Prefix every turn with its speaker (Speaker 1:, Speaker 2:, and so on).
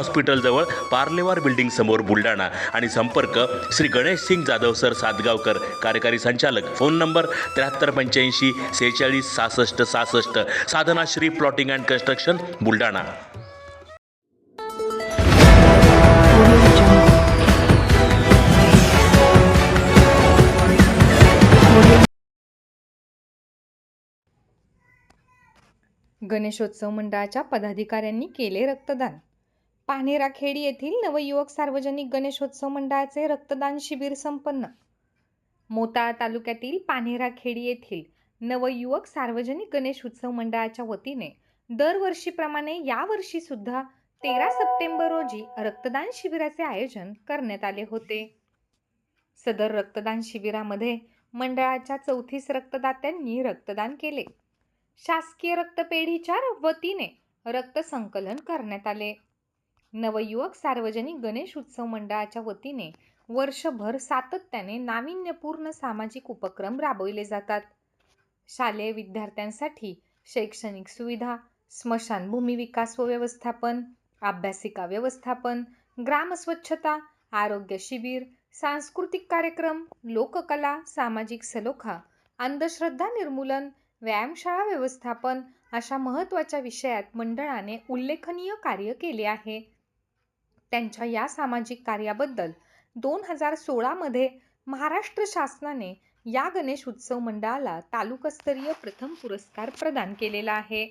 Speaker 1: हॉस्पिटलजवळ Parlewar building समोर बुलढाणा. आणि संपर्क श्री गणेश सिंग जाधव सर सातगावकर कार्यकारी संचालक. फोन नंबर त्र्याहत्तर पंच्याऐंशी सेहेचाळीस सहासष्ट सहासष्ट. Sadhana Shri plotting and construction Buldhana.
Speaker 2: Ganeshotsav मंडळाच्या पदाधिकाऱ्यांनी केले रक्तदान. पानेराखेडी येथील नवयुवक सार्वजनिक गणेशोत्सव मंडळाचे रक्तदान शिबिर संपन्न. मोताळा तालुक्यातील पानेराखेडी येथील नवयुवक सार्वजनिक गणेश उत्सव मंडळाच्या वतीने दरवर्षीप्रमाणे यावर्षी सुद्धा तेरा सप्टेंबर रोजी रक्तदान शिबिराचे आयोजन करण्यात आले होते. सदर रक्तदान शिबिरामध्ये मंडळाच्या चौतीस रक्तदात्यांनी रक्तदान केले. शासकीय रक्तपेढीच्या वतीने रक्त संकलन करण्यात आले. नवयुवक सार्वजनिक गणेश उत्सव मंडळाच्या वतीने वर्षभर सातत्याने नाविन्यपूर्ण सामाजिक उपक्रम राबविले जातात. शालेय विद्यार्थ्यांसाठी शैक्षणिक सुविधा स्मशानभूमी विकास व व्यवस्थापन अभ्यासिका व्यवस्थापन ग्रामस्वच्छता आरोग्य शिबिर सांस्कृतिक कार्यक्रम लोककला सामाजिक सलोखा अंधश्रद्धा निर्मूलन व्यायामशाळा व्यवस्थापन अशा महत्त्वाच्या विषयात मंडळाने उल्लेखनीय कार्य केले आहे. त्यांच्या या सामाजिक कार्याबद्दल दोन हजार सोळामध्ये महाराष्ट्र शासनाने या गणेश उत्सव मंडळाला तालुकास्तरीय प्रथम पुरस्कार प्रदान केलेला आहे.